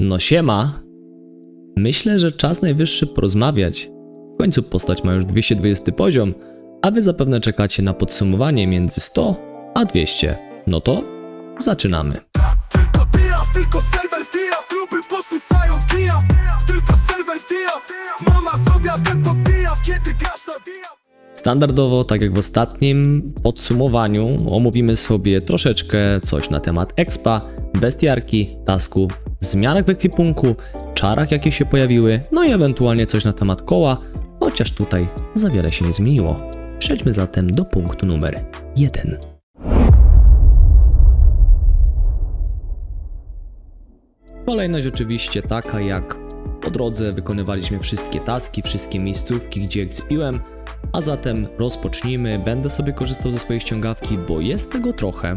No siema. Myślę, że czas najwyższy porozmawiać. W końcu postać ma już 220 poziom, a wy zapewne czekacie na podsumowanie między 100 a 200. No to zaczynamy. Tylko dia, tylko serwer dia Truby posysają kija Tylko serwer dia Mama sobie ten podbija Kiedy grasz na dia Standardowo, tak jak w ostatnim podsumowaniu, omówimy sobie troszeczkę coś na temat expa, bestiarki, tasku, zmianach w ekwipunku, czarach jakie się pojawiły, no i ewentualnie coś na temat koła, chociaż tutaj za wiele się nie zmieniło. Przejdźmy zatem do punktu numer 1. Kolejność oczywiście taka jak po drodze wykonywaliśmy wszystkie taski, wszystkie miejscówki, gdzie expiłem, a zatem rozpocznijmy. Będę sobie korzystał ze swojej ściągawki, bo jest tego trochę.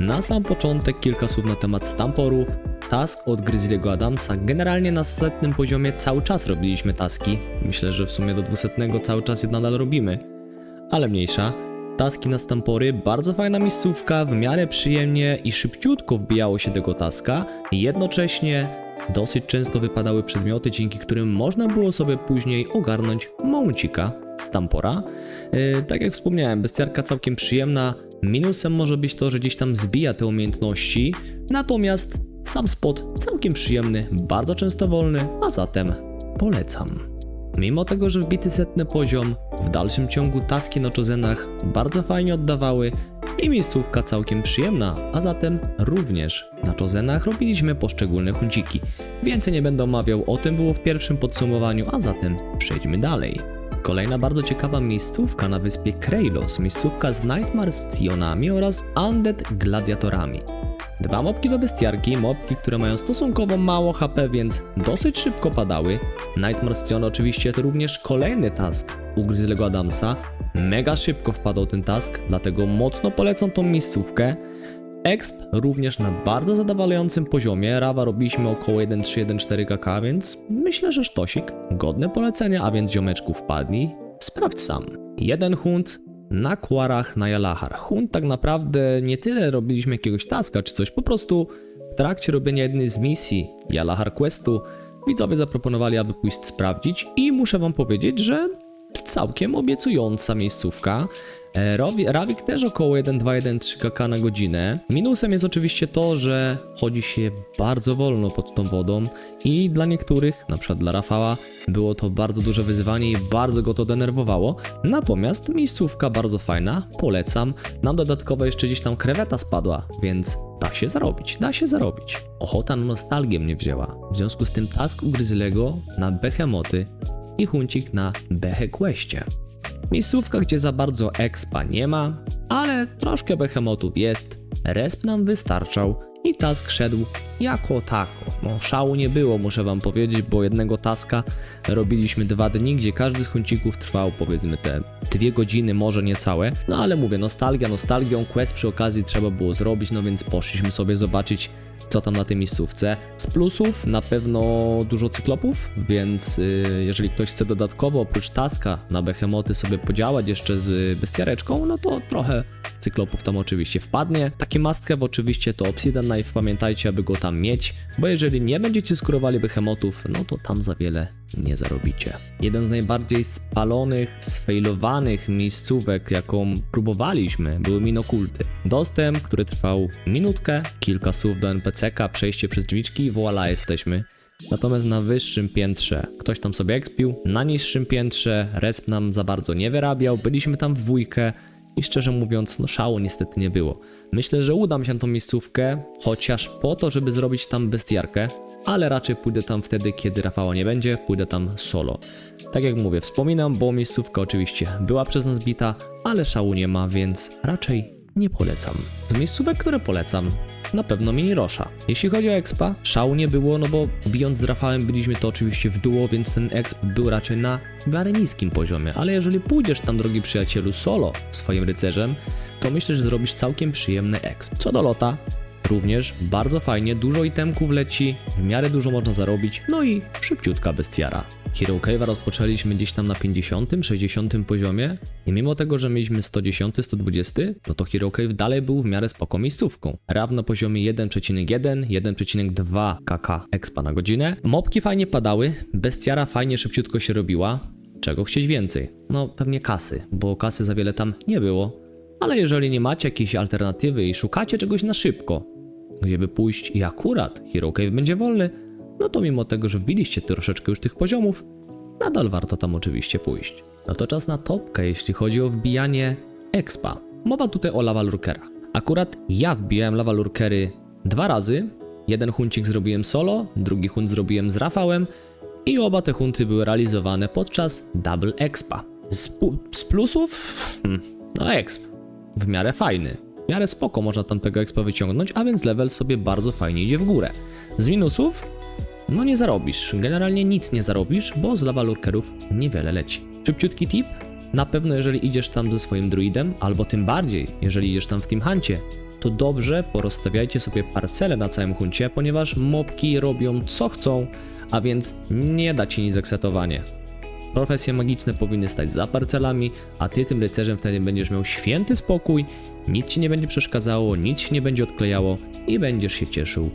Na sam początek kilka słów na temat stamporów. Task od Grizzly'ego Adamsa. Generalnie na setnym poziomie cały czas robiliśmy taski. Myślę, że w sumie do 200 cały czas je nadal robimy. Ale mniejsza. Taski na stampory, bardzo fajna miejscówka, w miarę przyjemnie i szybciutko wbijało się tego taska. Jednocześnie dosyć często wypadały przedmioty, dzięki którym można było sobie później ogarnąć momencika stampora. Yy, tak jak wspomniałem, bestiarka całkiem przyjemna. Minusem może być to, że gdzieś tam zbija te umiejętności, natomiast sam spot całkiem przyjemny, bardzo często wolny, a zatem polecam. Mimo tego, że wbity setny poziom, w dalszym ciągu taski na czozenach bardzo fajnie oddawały i miejscówka całkiem przyjemna, a zatem również na czozenach robiliśmy poszczególne hunciki. Więcej nie będę omawiał, o tym było w pierwszym podsumowaniu, a zatem przejdźmy dalej. Kolejna bardzo ciekawa miejscówka na wyspie Krejlos, miejscówka z Nightmare z Cionami oraz Undead Gladiatorami. Dwa mopki do bestiarki, mopki, które mają stosunkowo mało HP, więc dosyć szybko padały. Nightmare Stion oczywiście to również kolejny task u Grizzly'ego Adamsa. Mega szybko wpadał ten task, dlatego mocno polecam tą miejscówkę. Exp również na bardzo zadowalającym poziomie. Rawa robiliśmy około 1.3-1.4 kk, więc myślę, że sztosik. Godne polecenia, a więc ziomeczku wpadnij. Sprawdź sam. Jeden hunt na kwarach na Jalahar. Hunt tak naprawdę nie tyle robiliśmy jakiegoś taska czy coś, po prostu w trakcie robienia jednej z misji Jalahar Questu widzowie zaproponowali, aby pójść sprawdzić i muszę wam powiedzieć, że całkiem obiecująca miejscówka. E, Rawik też około 1,2-1,3 kk na godzinę. Minusem jest oczywiście to, że chodzi się bardzo wolno pod tą wodą i dla niektórych, przykład dla Rafała, było to bardzo duże wyzwanie i bardzo go to denerwowało. Natomiast miejscówka bardzo fajna, polecam. Nam dodatkowo jeszcze gdzieś tam kreweta spadła, więc da się zarobić, da się zarobić. Ochota na nostalgię mnie wzięła. W związku z tym task u Gryzlego na behemoty i huncik na Behe Questie. Miejscówka, gdzie za bardzo expa nie ma, ale troszkę behemotów jest, resp nam wystarczał i task szedł jako tako. No szału nie było, muszę wam powiedzieć, bo jednego taska robiliśmy dwa dni, gdzie każdy z huncików trwał powiedzmy te dwie godziny, może niecałe. No ale mówię, nostalgia nostalgią, quest przy okazji trzeba było zrobić, no więc poszliśmy sobie zobaczyć co tam na tej miejscówce. Z plusów na pewno dużo cyklopów, więc y, jeżeli ktoś chce dodatkowo oprócz taska na behemoty sobie podziałać jeszcze z bestiareczką, no to trochę cyklopów tam oczywiście wpadnie. Taki must have oczywiście to Obsidian Knife, pamiętajcie, aby go tam mieć, bo jeżeli nie będziecie skurowali behemotów, no to tam za wiele nie zarobicie. Jeden z najbardziej spalonych, sfailowanych miejscówek, jaką próbowaliśmy, były minokulty. Dostęp, który trwał minutkę, kilka słów do NPC-ka, przejście przez drzwiczki i voila, jesteśmy. Natomiast na wyższym piętrze ktoś tam sobie ekspił, na niższym piętrze resp nam za bardzo nie wyrabiał, byliśmy tam w dwójkę i szczerze mówiąc, no szału niestety nie było. Myślę, że uda mi się na tą miejscówkę, chociaż po to, żeby zrobić tam bestiarkę, ale raczej pójdę tam wtedy, kiedy Rafała nie będzie, pójdę tam solo. Tak jak mówię, wspominam, bo miejscówka oczywiście była przez nas bita, ale szału nie ma, więc raczej nie polecam. Z miejscówek, które polecam, na pewno Mini Rosza. Jeśli chodzi o expa, szału nie było, no bo bijąc z Rafałem byliśmy to oczywiście w duo, więc ten exp był raczej na w niskim poziomie, ale jeżeli pójdziesz tam, drogi przyjacielu, solo swoim rycerzem, to myślę, że zrobisz całkiem przyjemny exp. Co do lota, Również bardzo fajnie, dużo itemków leci, w miarę dużo można zarobić, no i szybciutka bestiara. Hero Cave'a rozpoczęliśmy gdzieś tam na 50, 60 poziomie i mimo tego, że mieliśmy 110, 120, no to Hero Cave dalej był w miarę spoko miejscówką. Raw na poziomie 1,1, 1,2 kk expa na godzinę. Mopki fajnie padały, bestiara fajnie szybciutko się robiła. Czego chcieć więcej? No pewnie kasy, bo kasy za wiele tam nie było. Ale jeżeli nie macie jakiejś alternatywy i szukacie czegoś na szybko, gdzie by pójść i akurat Hero Cave będzie wolny, no to mimo tego, że wbiliście troszeczkę już tych poziomów, nadal warto tam oczywiście pójść. No to czas na topkę, jeśli chodzi o wbijanie expa. Mowa tutaj o lawalurkerach. Akurat ja wbijałem lawalurkery dwa razy. Jeden huncik zrobiłem solo, drugi hunt zrobiłem z Rafałem i oba te hunty były realizowane podczas double expa. Z, z plusów? Hmm, no exp. W miarę fajny. Miarę spoko można tam tego expa wyciągnąć, a więc level sobie bardzo fajnie idzie w górę. Z minusów? No nie zarobisz. Generalnie nic nie zarobisz, bo z lawalurkerów niewiele leci. Szybciutki tip? Na pewno jeżeli idziesz tam ze swoim druidem, albo tym bardziej, jeżeli idziesz tam w Team Huncie, to dobrze porozstawiajcie sobie parcele na całym huncie, ponieważ mobki robią co chcą, a więc nie da ci nic aksetowanie. Profesje magiczne powinny stać za parcelami, a ty tym rycerzem wtedy będziesz miał święty spokój, nic ci nie będzie przeszkadzało, nic się nie będzie odklejało i będziesz się cieszył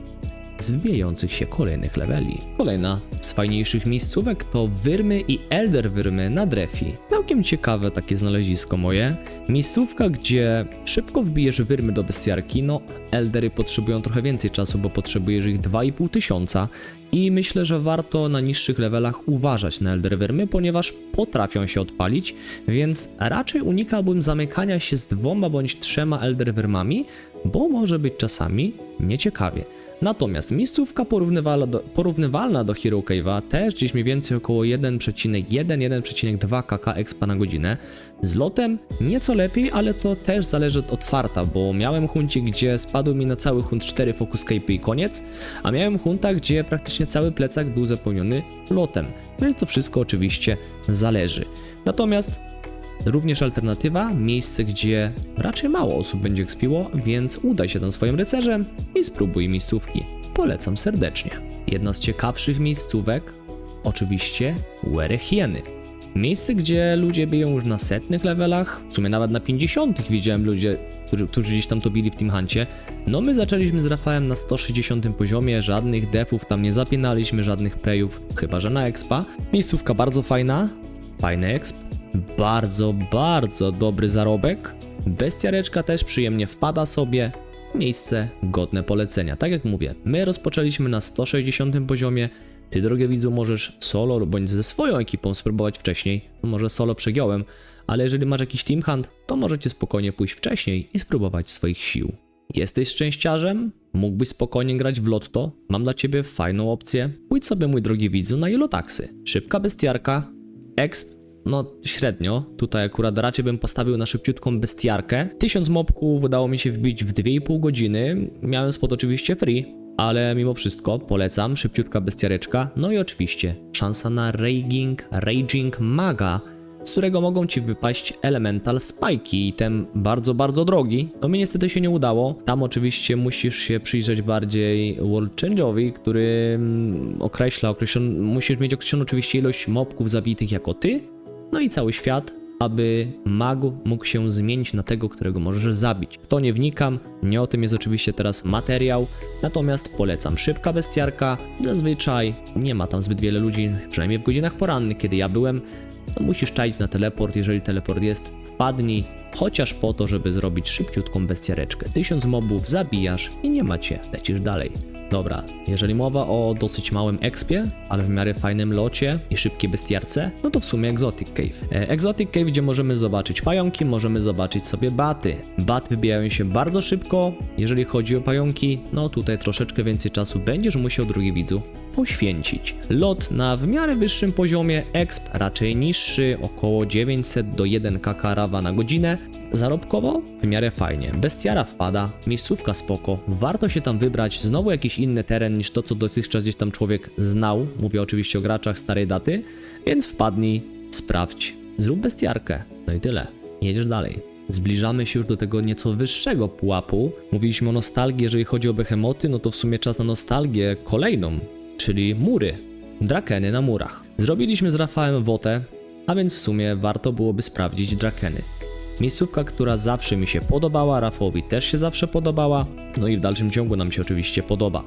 z wbijających się kolejnych leveli. Kolejna z fajniejszych miejscówek to Wyrmy i Elder Wyrmy na Drefi. Całkiem ciekawe takie znalezisko moje. Miejscówka, gdzie szybko wbijesz Wyrmy do bestiarki, no Eldery potrzebują trochę więcej czasu, bo potrzebujesz ich 2,5 tysiąca i myślę, że warto na niższych levelach uważać na Elder Wyrmy, ponieważ potrafią się odpalić, więc raczej unikałbym zamykania się z dwoma bądź trzema Elder Wyrmami, bo może być czasami nieciekawie. Natomiast miejscówka porównywalna do, porównywalna do Hero Cave'a też gdzieś mniej więcej około 1,1-1,2 kk expa na godzinę. Z lotem nieco lepiej, ale to też zależy od, farta, bo miałem huncie, gdzie spadły mi na cały hunt 4 focus cape i koniec, a miałem hunta, gdzie praktycznie cały plecak był zapełniony lotem. Więc to wszystko oczywiście zależy. Natomiast Również alternatywa, miejsce, gdzie raczej mało osób będzie ekspiło, więc udaj się tam swoim rycerzem i spróbuj miejscówki. Polecam serdecznie. Jedna z ciekawszych miejscówek, oczywiście Werechieny. Miejsce, gdzie ludzie biją już na setnych levelach, w sumie nawet na 50 widziałem ludzie, którzy, którzy gdzieś tam to bili w Team Huncie. No my zaczęliśmy z Rafałem na 160 poziomie, żadnych defów tam nie zapinaliśmy, żadnych prejów, chyba że na expa. Miejscówka bardzo fajna, fajny exp, bardzo, bardzo dobry zarobek. Bestiareczka też przyjemnie wpada sobie. Miejsce godne polecenia. Tak jak mówię, my rozpoczęliśmy na 160 poziomie. Ty, drogie widzu, możesz solo bądź ze swoją ekipą spróbować wcześniej. Może solo przegiąłem, ale jeżeli masz jakiś team hunt, to możecie spokojnie pójść wcześniej i spróbować swoich sił. Jesteś szczęściarzem? Mógłbyś spokojnie grać w lotto? Mam dla ciebie fajną opcję. Pójdź sobie, mój drogi widzu, na Jelotaksy. Szybka bestiarka, exp no, średnio. Tutaj akurat raczej bym postawił na szybciutką bestiarkę. Tysiąc mobków udało mi się wbić w 2,5 godziny. Miałem spod oczywiście free, ale mimo wszystko polecam. Szybciutka bestiareczka. No i oczywiście szansa na Raging, Raging Maga, z którego mogą ci wypaść Elemental Spike'i i ten bardzo, bardzo drogi. No mi niestety się nie udało. Tam oczywiście musisz się przyjrzeć bardziej World Change'owi, który mm, określa, określon, musisz mieć określoną oczywiście ilość mobków zabitych jako ty, no i cały świat, aby mag mógł się zmienić na tego, którego możesz zabić. W to nie wnikam, nie o tym jest oczywiście teraz materiał, natomiast polecam szybka bestiarka, zazwyczaj nie ma tam zbyt wiele ludzi, przynajmniej w godzinach porannych, kiedy ja byłem, no musisz czaić na teleport, jeżeli teleport jest, wpadnij, chociaż po to, żeby zrobić szybciutką bestiareczkę. Tysiąc mobów zabijasz i nie macie, lecisz dalej. Dobra, jeżeli mowa o dosyć małym expie, ale w miarę fajnym locie i szybkiej bestiarce, no to w sumie Exotic Cave. E, Exotic Cave, gdzie możemy zobaczyć pająki, możemy zobaczyć sobie baty. Baty wybijają się bardzo szybko, jeżeli chodzi o pająki, no tutaj troszeczkę więcej czasu będziesz musiał, drugi widzu, poświęcić. Lot na w miarę wyższym poziomie, exp raczej niższy, około 900 do 1 kk rawa na godzinę, Zarobkowo w miarę fajnie. Bestiara wpada, miejscówka spoko, warto się tam wybrać, znowu jakiś inny teren niż to, co dotychczas gdzieś tam człowiek znał. Mówię oczywiście o graczach starej daty, więc wpadnij, sprawdź, zrób bestiarkę. No i tyle. Jedziesz dalej. zbliżamy się już do tego nieco wyższego pułapu. Mówiliśmy o nostalgii, jeżeli chodzi o behemoty, no to w sumie czas na nostalgię kolejną, czyli mury. Drakeny na murach. Zrobiliśmy z Rafałem wotę, a więc w sumie warto byłoby sprawdzić drakeny. Miejscówka, która zawsze mi się podobała, Rafałowi też się zawsze podobała, no i w dalszym ciągu nam się oczywiście podoba.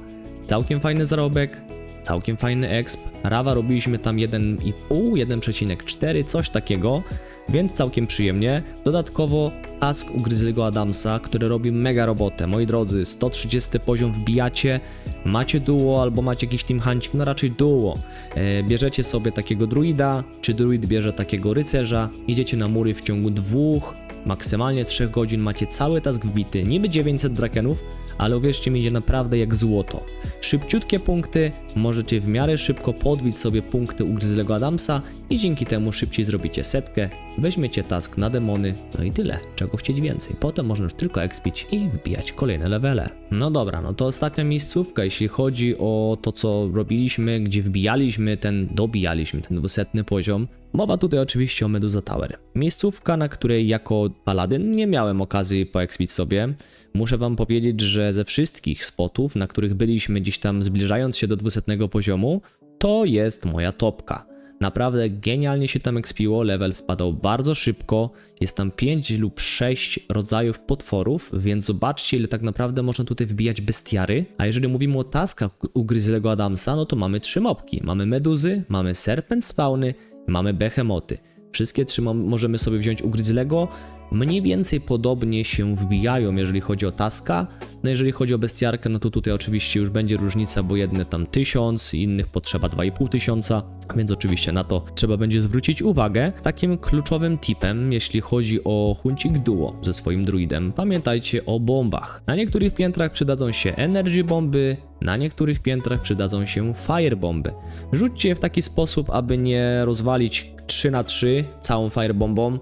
Całkiem fajny zarobek, całkiem fajny exp. Rawa robiliśmy tam 1,5, 1,4, coś takiego, więc całkiem przyjemnie. Dodatkowo task u Grizzly'ego Adamsa, który robi mega robotę. Moi drodzy, 130 poziom wbijacie, macie duo albo macie jakiś team hunting, no raczej duo. E, bierzecie sobie takiego druida, czy druid bierze takiego rycerza, idziecie na mury w ciągu dwóch, maksymalnie 3 godzin, macie cały task wbity, niby 900 drakenów, ale uwierzcie mi, idzie naprawdę jak złoto. Szybciutkie punkty, możecie w miarę szybko podbić sobie punkty u Grizzly'ego Adamsa i dzięki temu szybciej zrobicie setkę, weźmiecie task na demony, no i tyle, czego chcieć więcej. Potem można już tylko expić i wbijać kolejne levele. No dobra, no to ostatnia miejscówka, jeśli chodzi o to, co robiliśmy, gdzie wbijaliśmy ten, dobijaliśmy ten dwusetny poziom. Mowa tutaj oczywiście o Medusa Tower. Miejscówka, na której jako paladyn nie miałem okazji poekspić sobie. Muszę wam powiedzieć, że ze wszystkich spotów, na których byliśmy gdzieś tam zbliżając się do 200 poziomu, to jest moja topka. Naprawdę genialnie się tam ekspiło, level wpadał bardzo szybko, jest tam 5 lub 6 rodzajów potworów, więc zobaczcie ile tak naprawdę można tutaj wbijać bestiary. A jeżeli mówimy o taskach u Grizzly'ego Adamsa, no to mamy trzy mopki. Mamy meduzy, mamy serpent spawny, mamy behemoty. Wszystkie trzy mo- możemy sobie wziąć u Grizzly'ego. Mniej więcej podobnie się wbijają, jeżeli chodzi o taska. No jeżeli chodzi o bestiarkę, no to tutaj oczywiście już będzie różnica, bo jedne tam 1000, innych potrzeba 2500, tysiąca, więc oczywiście na to trzeba będzie zwrócić uwagę. Takim kluczowym tipem, jeśli chodzi o huncik duo ze swoim druidem, pamiętajcie o bombach. Na niektórych piętrach przydadzą się energy bomby, na niektórych piętrach przydadzą się firebomby. Rzućcie je w taki sposób, aby nie rozwalić 3 na 3 całą firebombą,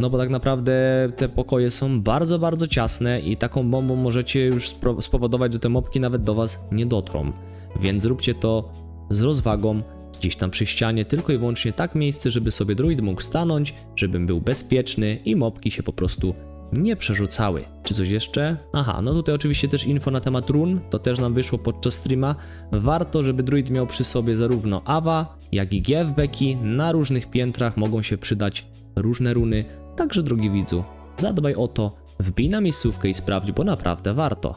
no bo tak naprawdę te pokoje są bardzo, bardzo ciasne i taką bombą możecie już spowodować, że te mopki nawet do was nie dotrą. Więc zróbcie to z rozwagą, gdzieś tam przy ścianie, tylko i wyłącznie tak miejsce, żeby sobie druid mógł stanąć, żebym był bezpieczny i mopki się po prostu nie przerzucały. Czy coś jeszcze? Aha, no tutaj oczywiście też info na temat run, to też nam wyszło podczas streama. Warto, żeby druid miał przy sobie zarówno Awa, jak i Gievbeki. Na różnych piętrach mogą się przydać różne runy, także drugi widzu, zadbaj o to, wbij na miejscówkę i sprawdź, bo naprawdę warto.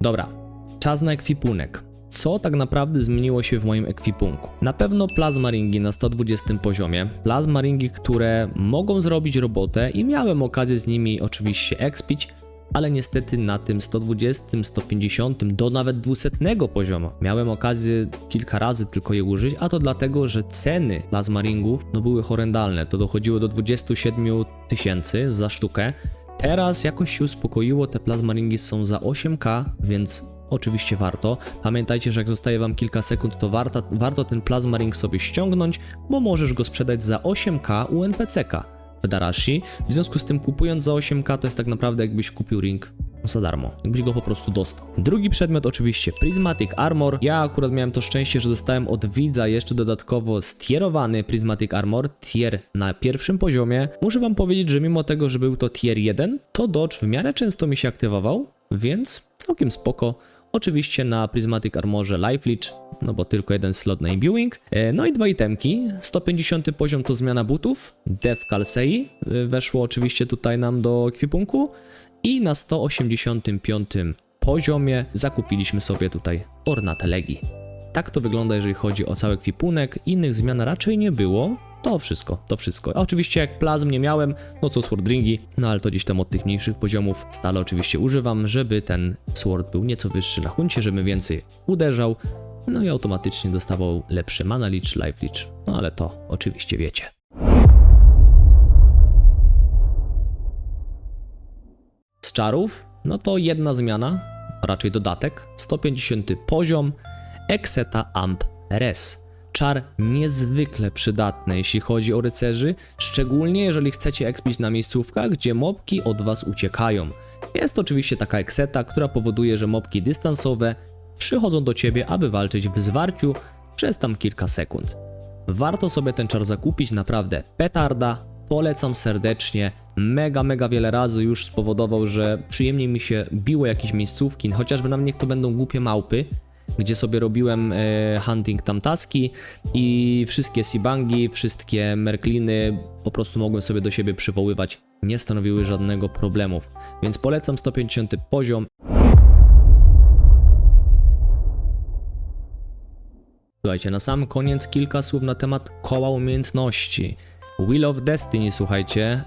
Dobra, czas na ekwipunek. Co tak naprawdę zmieniło się w moim ekwipunku? Na pewno plazmaringi na 120 poziomie. Plazmaringi, które mogą zrobić robotę i miałem okazję z nimi oczywiście expić, ale niestety na tym 120, 150 do nawet 200 poziomu miałem okazję kilka razy tylko je użyć, a to dlatego, że ceny plazmaringów no były horrendalne. To dochodziło do 27 tysięcy za sztukę. Teraz jakoś się uspokoiło, te plazmaringi są za 8k, więc oczywiście warto. Pamiętajcie, że jak zostaje wam kilka sekund, to warto, warto ten plazmaring sobie ściągnąć, bo możesz go sprzedać za 8k u NPCka w Darashi. W związku z tym kupując za 8k to jest tak naprawdę jakbyś kupił ring za darmo, jakbyś go po prostu dostał. Drugi przedmiot oczywiście Prismatic Armor. Ja akurat miałem to szczęście, że dostałem od widza jeszcze dodatkowo stierowany Prismatic Armor, tier na pierwszym poziomie. Muszę wam powiedzieć, że mimo tego, że był to tier 1, to Dodge w miarę często mi się aktywował, więc całkiem spoko. Oczywiście na Prismatic Armorze Life Leech, no bo tylko jeden slot na imbuing. E, No i dwa itemki. 150 poziom to zmiana butów. Death Kalsei e, weszło oczywiście tutaj nam do ekwipunku. I na 185 poziomie zakupiliśmy sobie tutaj Ornate Legi. Tak to wygląda, jeżeli chodzi o cały ekwipunek. Innych zmian raczej nie było. To wszystko, to wszystko. A oczywiście jak plazm nie miałem, no to sword ringi, no ale to gdzieś tam od tych mniejszych poziomów stale oczywiście używam, żeby ten sword był nieco wyższy na huncie, żeby więcej uderzał, no i automatycznie dostawał lepszy mana leech, life leech, no ale to oczywiście wiecie. Z czarów, no to jedna zmiana, raczej dodatek, 150 poziom, Exeta Amp Res. Czar niezwykle przydatny, jeśli chodzi o rycerzy, szczególnie jeżeli chcecie expić na miejscówkach, gdzie mobki od was uciekają. Jest oczywiście taka ekseta, która powoduje, że mobki dystansowe przychodzą do ciebie, aby walczyć w zwarciu przez tam kilka sekund. Warto sobie ten czar zakupić, naprawdę petarda, polecam serdecznie. Mega, mega wiele razy już spowodował, że przyjemnie mi się biło jakieś miejscówki, chociażby na mnie to będą głupie małpy, gdzie sobie robiłem e, hunting tam taski i wszystkie sibangi, wszystkie merkliny po prostu mogłem sobie do siebie przywoływać, nie stanowiły żadnego problemu. Więc polecam 150 poziom. Słuchajcie, na sam koniec kilka słów na temat koła umiejętności. Wheel of Destiny, słuchajcie.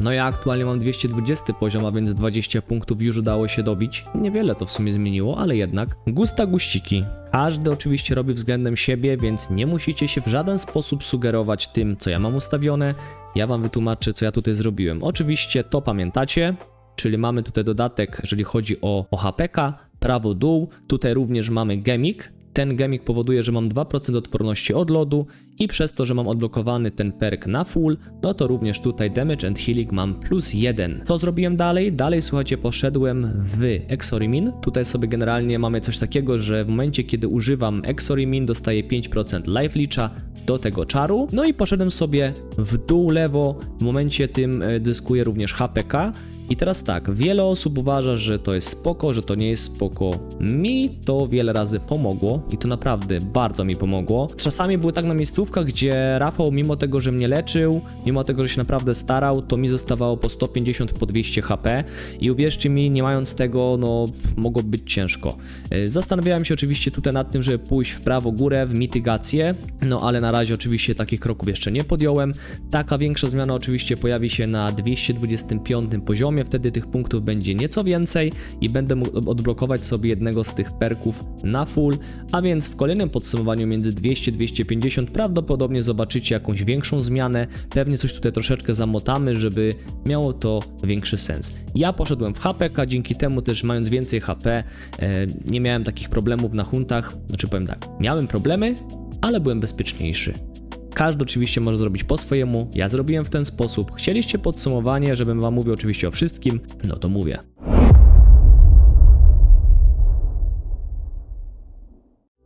No ja aktualnie mam 220 poziom, a więc 20 punktów już udało się dobić. Niewiele to w sumie zmieniło, ale jednak. Gusta guściki. Każdy oczywiście robi względem siebie, więc nie musicie się w żaden sposób sugerować tym, co ja mam ustawione. Ja wam wytłumaczę, co ja tutaj zrobiłem. Oczywiście to pamiętacie, czyli mamy tutaj dodatek, jeżeli chodzi o, o HPK, prawo dół. Tutaj również mamy gemik, ten gemik powoduje, że mam 2% odporności od lodu i przez to, że mam odblokowany ten perk na full, no to również tutaj damage and healing mam plus 1. Co zrobiłem dalej? Dalej, słuchajcie, poszedłem w Exorimin. Tutaj sobie generalnie mamy coś takiego, że w momencie, kiedy używam Exorimin, dostaję 5% life leecha do tego czaru. No i poszedłem sobie w dół lewo, w momencie tym e, dyskuję również HPK. I teraz tak, wiele osób uważa, że to jest spoko, że to nie jest spoko. Mi to wiele razy pomogło i to naprawdę bardzo mi pomogło. Czasami były tak na miejscówkach, gdzie Rafał, mimo tego, że mnie leczył, mimo tego, że się naprawdę starał, to mi zostawało po 150, po 200 HP i uwierzcie mi, nie mając tego, no mogło być ciężko. Yy, Zastanawiałem się oczywiście tutaj nad tym, żeby pójść w prawo górę, w mitygację, no ale na razie oczywiście takich kroków jeszcze nie podjąłem. Taka większa zmiana oczywiście pojawi się na 225 poziomie, wtedy tych punktów będzie nieco więcej i będę mógł odblokować sobie jednego z tych perków na full, a więc w kolejnym podsumowaniu między 200-250 prawdopodobnie zobaczycie jakąś większą zmianę, pewnie coś tutaj troszeczkę zamotamy, żeby miało to większy sens. Ja poszedłem w HPK, dzięki temu też mając więcej HP, e, nie miałem takich problemów na huntach, znaczy powiem tak, miałem problemy, ale byłem bezpieczniejszy. Każdy oczywiście może zrobić po swojemu. Ja zrobiłem w ten sposób. Chcieliście podsumowanie, żebym wam mówił oczywiście o wszystkim? No to mówię.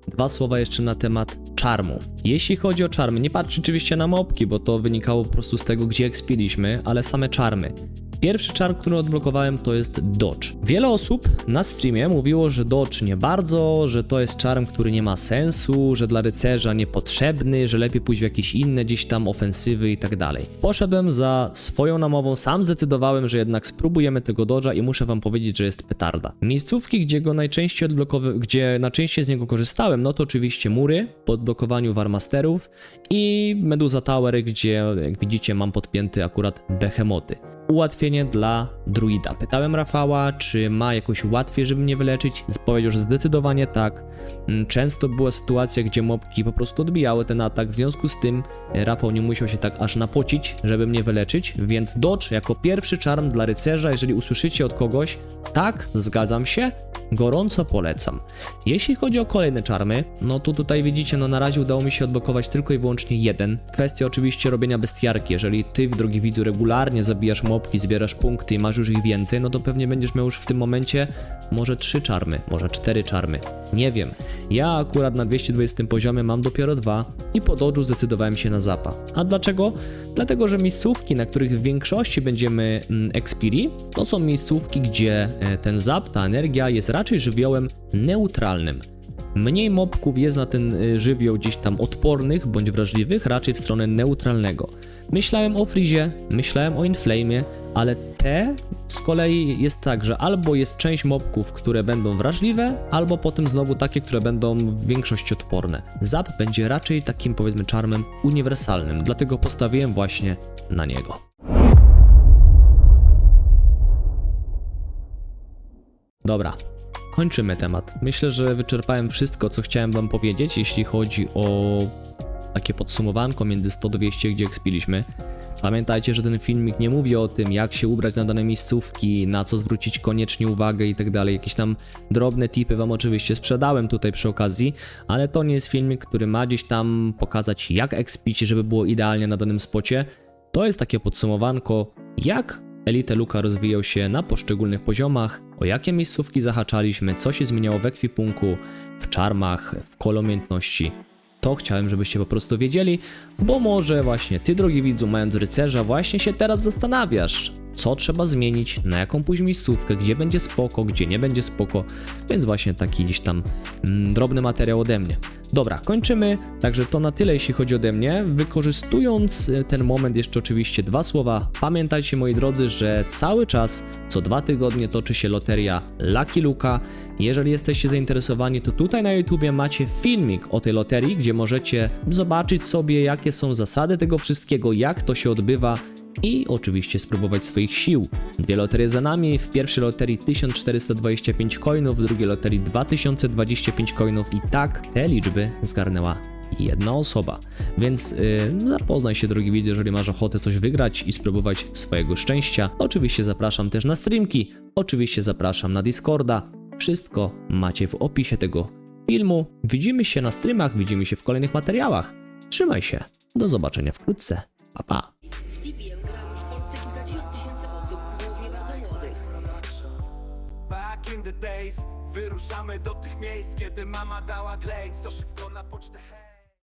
Dwa słowa jeszcze na temat czarmów. Jeśli chodzi o czarmy, nie patrzcie oczywiście na mopki, bo to wynikało po prostu z tego, gdzie ekspiliśmy, ale same czarmy. Pierwszy czar, który odblokowałem, to jest Dodge. Wiele osób na streamie mówiło, że Dodge nie bardzo, że to jest czarm, który nie ma sensu, że dla rycerza niepotrzebny, że lepiej pójść w jakieś inne gdzieś tam ofensywy i tak dalej. Poszedłem za swoją namową, sam zdecydowałem, że jednak spróbujemy tego Dodge'a i muszę wam powiedzieć, że jest petarda. Miejscówki, gdzie go najczęściej odblokowy, gdzie najczęściej z niego korzystałem, no to oczywiście mury po odblokowaniu Warmasterów i Medusa Tower, gdzie jak widzicie mam podpięty akurat behemoty ułatwienie dla druida. Pytałem Rafała, czy ma jakoś łatwiej, żeby mnie wyleczyć. Powiedział, że zdecydowanie tak. Mm, Często była sytuacja, gdzie mobki po prostu odbijały ten atak, w związku z tym e, Rafał nie musiał się tak aż napocić, żeby mnie wyleczyć, więc Dodge jako pierwszy czarm dla rycerza, jeżeli usłyszycie od kogoś, tak, zgadzam się, gorąco polecam. Jeśli chodzi o kolejne czarmy, no to tutaj widzicie, no na razie udało mi się odblokować tylko i wyłącznie jeden. Kwestia oczywiście robienia bestiarki. Jeżeli ty, drogi widzu, regularnie zabijasz mobki, zbierasz punkty i masz już ich więcej, no to pewnie będziesz miał już w tym momencie może trzy czarmy, może cztery czarmy. Nie wiem. Ja akurat na 220 poziomie mam dopiero dwa i po dodżu zdecydowałem się na zapa. A dlaczego? Dlatego, że miejscówki, na których w większości będziemy mm, expiri, to są miejscówki, gdzie e, ten zap, ta energia jest raczej żywiołem neutralnym. Mniej mobków jest na ten y, żywioł gdzieś tam odpornych bądź wrażliwych, raczej w stronę neutralnego. Myślałem o Frizie, myślałem o Inflame'ie, ale te z kolei jest tak, że albo jest część mobków, które będą wrażliwe, albo potem znowu takie, które będą w większości odporne. Zap będzie raczej takim powiedzmy czarmem uniwersalnym, dlatego postawiłem właśnie na niego. Dobra, kończymy temat. Myślę, że wyczerpałem wszystko, co chciałem Wam powiedzieć, jeśli chodzi o takie podsumowanko między 100 a 200, gdzie ekspiliśmy. Pamiętajcie, że ten filmik nie mówi o tym, jak się ubrać na dane miejscówki, na co zwrócić koniecznie uwagę i tak dalej. Jakieś tam drobne tipy Wam oczywiście sprzedałem tutaj przy okazji, ale to nie jest filmik, który ma gdzieś tam pokazać, jak ekspić, żeby było idealnie na danym spocie. To jest takie podsumowanko, jak Elite Luka rozwijał się na poszczególnych poziomach, o jakie miejscówki zahaczaliśmy, co się zmieniało w ekwipunku, w czarmach, w kole umiejętności. To chciałem, żebyście po prostu wiedzieli, bo może właśnie ty, drogi widzu, mając rycerza, właśnie się teraz zastanawiasz, co trzeba zmienić, na jaką pójść miejscówkę, gdzie będzie spoko, gdzie nie będzie spoko, więc właśnie taki gdzieś tam mm, drobny materiał ode mnie. Dobra, kończymy, także to na tyle jeśli chodzi ode mnie. Wykorzystując e, ten moment jeszcze oczywiście dwa słowa, pamiętajcie moi drodzy, że cały czas, co dwa tygodnie toczy się loteria Lucky Luka. Jeżeli jesteście zainteresowani, to tutaj na YouTubie macie filmik o tej loterii, gdzie możecie zobaczyć sobie jakie są zasady tego wszystkiego, jak to się odbywa i oczywiście spróbować swoich sił. Dwie loterie za nami, w pierwszej loterii 1425 coinów, w drugiej loterii 2025 coinów i tak te liczby zgarnęła jedna osoba. Więc yy, zapoznaj się drogi widz, jeżeli masz ochotę coś wygrać i spróbować swojego szczęścia. Oczywiście zapraszam też na streamki, oczywiście zapraszam na Discorda. Wszystko macie w opisie tego filmu. Widzimy się na streamach, widzimy się w kolejnych materiałach. Trzymaj się. Do zobaczenia wkrótce. Pa pa. In the days. Wyruszamy do tych miejsc Kiedy mama dała glejc To szybko na pocztę